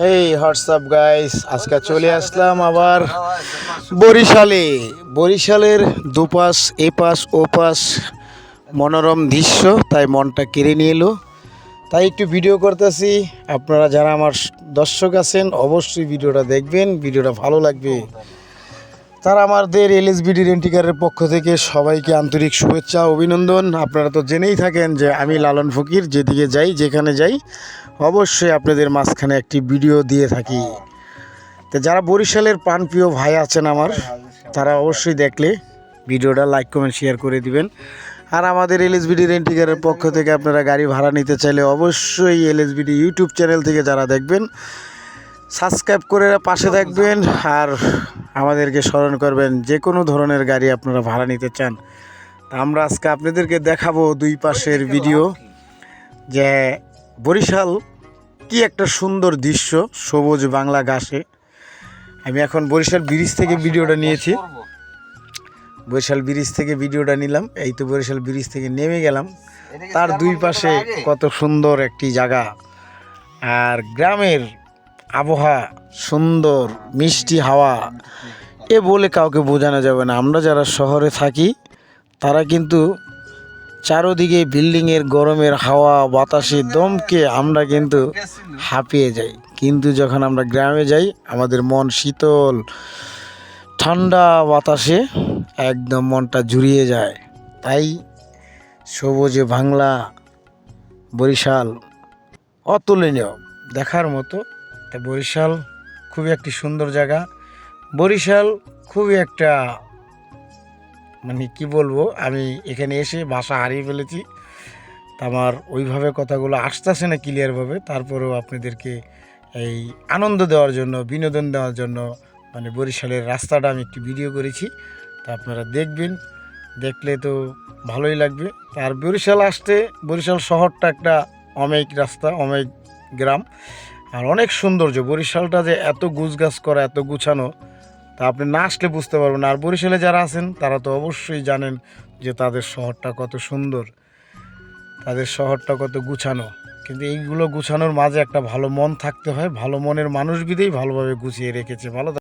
হেই WhatsApp guys আজকে চলে আসলাম আবার বরিশালে। বরিশালের দুপাশ এপাশ ওপাশ মনোরম দৃশ্য তাই মনটা কেড়ে নিয়ে এলো। তাই একটু ভিডিও করতেছি। আপনারা যারা আমার দর্শক আছেন অবশ্যই ভিডিওটা দেখবেন। ভিডিওটা ভালো লাগবে। তারা আমাদের এলএসবিডি রেন্টিকারের পক্ষ থেকে সবাইকে আন্তরিক শুভেচ্ছা, অভিনন্দন। আপনারা তো জেনেই থাকেন যে আমি লালন ফকির, যেদিকে যাই, যেখানে যাই, অবশ্যই আপনাদের মাঝখানে একটি ভিডিও দিয়ে থাকি। তো যারা বরিশালের প্রাণপ্রিয় ভাই আছেন আমার, তারা অবশ্যই দেখলে ভিডিওটা লাইক কমেন্ট শেয়ার করে দিবেন। আর আমাদের এলএসবিডি রেন্টিকারের পক্ষ থেকে আপনারা গাড়ি ভাড়া নিতে চাইলে অবশ্যই এলএসবিডি ইউটিউব চ্যানেল থেকে যারা দেখবেন সাবস্ক্রাইব করে পাশে থাকবেন আর আমাদেরকে স্মরণ করবেন যে কোনো ধরনের গাড়ি আপনারা ভাড়া নিতে চান আমরা আজকে আপনাদেরকে দেখাবো দুই পাশের ভিডিও যে বরিশাল কি একটা সুন্দর দৃশ্য সবুজ বাংলা ঘাসে। আমি এখন বরিশাল ব্রিজ থেকে ভিডিওটা নিয়েছি। বরিশাল ব্রিজ থেকে ভিডিওটা নিলাম এই তো বরিশাল ব্রিজ থেকে নেমে গেলাম। তার দুই পাশে কত সুন্দর একটি জায়গা। আর গ্রামের আবহাওয়া সুন্দর, মিষ্টি হাওয়া, এ বলে কাউকে বোঝানো যাবে না। আমরা যারা শহরে থাকি, তারা কিন্তু চারোদিকে বিল্ডিংয়ের গরমের হাওয়া, বাতাসে দমকে আমরা কিন্তু হাঁপিয়ে যাই। কিন্তু যখন আমরা গ্রামে যাই, আমাদের মন শীতল, ঠান্ডা বাতাসে একদম মনটা জুড়িয়ে যায়। তাই সবুজে বাংলা, বরিশাল অতুলনীয়। দেখার মতো তা বরিশাল, খুবই একটি সুন্দর জায়গা। বরিশাল খুবই একটা মানে কি বলব, আমি এখানে এসে ভাষা হারিয়ে ফেলেছি। আমার ওইভাবে কথাগুলো আসতেছে না ক্লিয়ারভাবে তারপরেও আপনাদেরকে এই আনন্দ দেওয়ার জন্য, বিনোদন দেওয়ার জন্য মানে বরিশালের রাস্তাটা আমি একটি ভিডিও করেছি। তা আপনারা দেখবেন, দেখলে তো ভালোই লাগবে। আর বরিশাল আসতে, বরিশাল শহরটা একটা অমেক রাস্তা, অমেক গ্রাম। আর অনেক সৌন্দর্য। বরিশালটা যে এত গুছগাছ করা, এত গুছানো, তা আপনি না আসলে বুঝতে পারবেন আর বরিশালে যারা আছেন, তারা তো অবশ্যই জানেন যে তাদের শহরটা কত সুন্দর, তাদের শহরটা কত গুছানো। কিন্তু এইগুলো গুছানোর মাঝে একটা ভালো মন থাকতে হয়, ভালো মনের মানুষ ভালোভাবে গুছিয়ে রেখেছে। ভালো